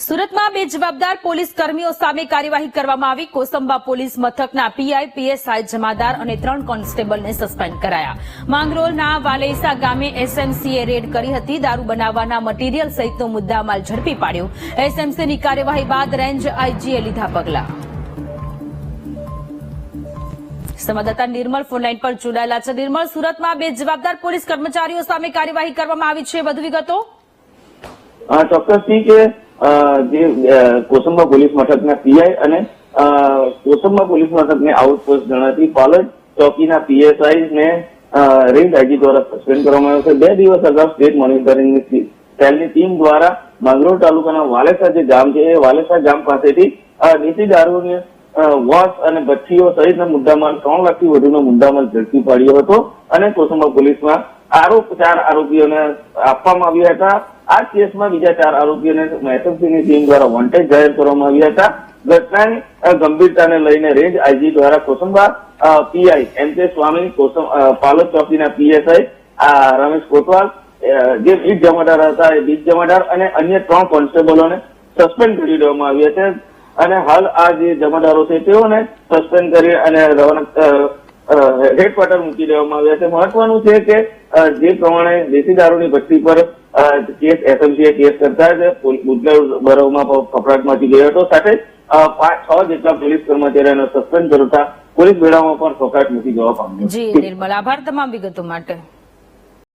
સુરતમાં બે જવાબદાર પોલીસ કર્મીઓ સામે કાર્યવાહી કરવામાં આવી. કોસંબા પોલીસ મથકના પીઆઈ, પીએસઆઈ, જમાદાર અને ત્રણ કોન્સ્ટેબલને સસ્પેન્ડ કરાયા. માંગરોળના વાલેસા ગામે એસએમસીએ રેડ કરી હતી. દારૂ બનાવવાના મટીરીયલ સહિતનો મુદ્દામાલ ઝડપી પાડ્યો. એસએમસીની કાર્યવાહી બાદ રેન્જ આઈજીએ લીધા પગલા. સંવાદદાતા નિર્મલ ફોનલાઈન પર જોડાયેલા છે. નિર્મલ, સુરતમાં બે જવાબદાર પોલીસ કર્મચારીઓ સામે કાર્યવાહી કરવામાં આવી છે. વધુ વિગતો? ચોક્કસથી કે જે કોસંબા પોલીસ મથકના પીઆઈ અને કોસંબા પોલીસ મથકને આઉટપોસ્ટ ગણાતી પાલજ ચોકીના પીએસઆઈ ને રેન્જ આઈજી દ્વારા સસ્પેન્ડ કરવામાં આવ્યો છે. બે દિવસ અગાઉ સ્ટેટ મોનિટરિંગ સેલની ટીમ દ્વારા માંગરોળ તાલુકાના વાલેસા જે ગામ છે, એ વાલેસા ગામ પાસેથી દેશી દારૂની વોશ અને ભઠ્ઠીઓ સહિતના મુદ્દામાલ, ત્રણ લાખથી વધુનો મુદ્દામાલ ઝડપી પાડ્યો હતો અને કોસંબા પોલીસમાં આરોપ, ચાર આરોપીઓને આપવામાં આવ્યા હતા. આ કેસમાં બીજા ચાર આરોપીઓને એસએમસીની ટીમ દ્વારા વોન્ટેડ જાહેર કરવામાં આવ્યા હતા. ઘટનાની ગંભીરતાને લઈને રેન્જ આઈજી દ્વારા કોસંબા પીઆઈ એમ કે સ્વામી કોસમ પાલક ચોકીના પીએસઆઈ રમેશ કોટવાલ જે બીજ જમાદાર હતા, એ બીજ જમાદાર અને અન્ય ત્રણ કોન્સ્ટેબલોને સસ્પેન્ડ કરી દેવામાં આવ્યા છે. અને હાલ આ જે જમાદારો છે, તેઓને સસ્પેન્ડ કરી અને રવાના હેડક્વાર્ટર મૂકી દેવામાં આવ્યા છે. મહત્વનું છે કે જે પ્રમાણે દેશી દારૂની ભઠ્ઠી પર કેસ એસએમસીએ કેસ કરતા જ મુદ્દલ બરોમાં કપડાટ ગયો હતો. સાથે પાંચ, છ જેટલા પોલીસ કર્મચારીઓને સસ્પેન્ડ કરતા પોલીસ મેળામાં પણ ફોકાટ મૂકી જવા પામ્યો. જી, નિર્મલ. આભાર તમામ વિગતો માટે.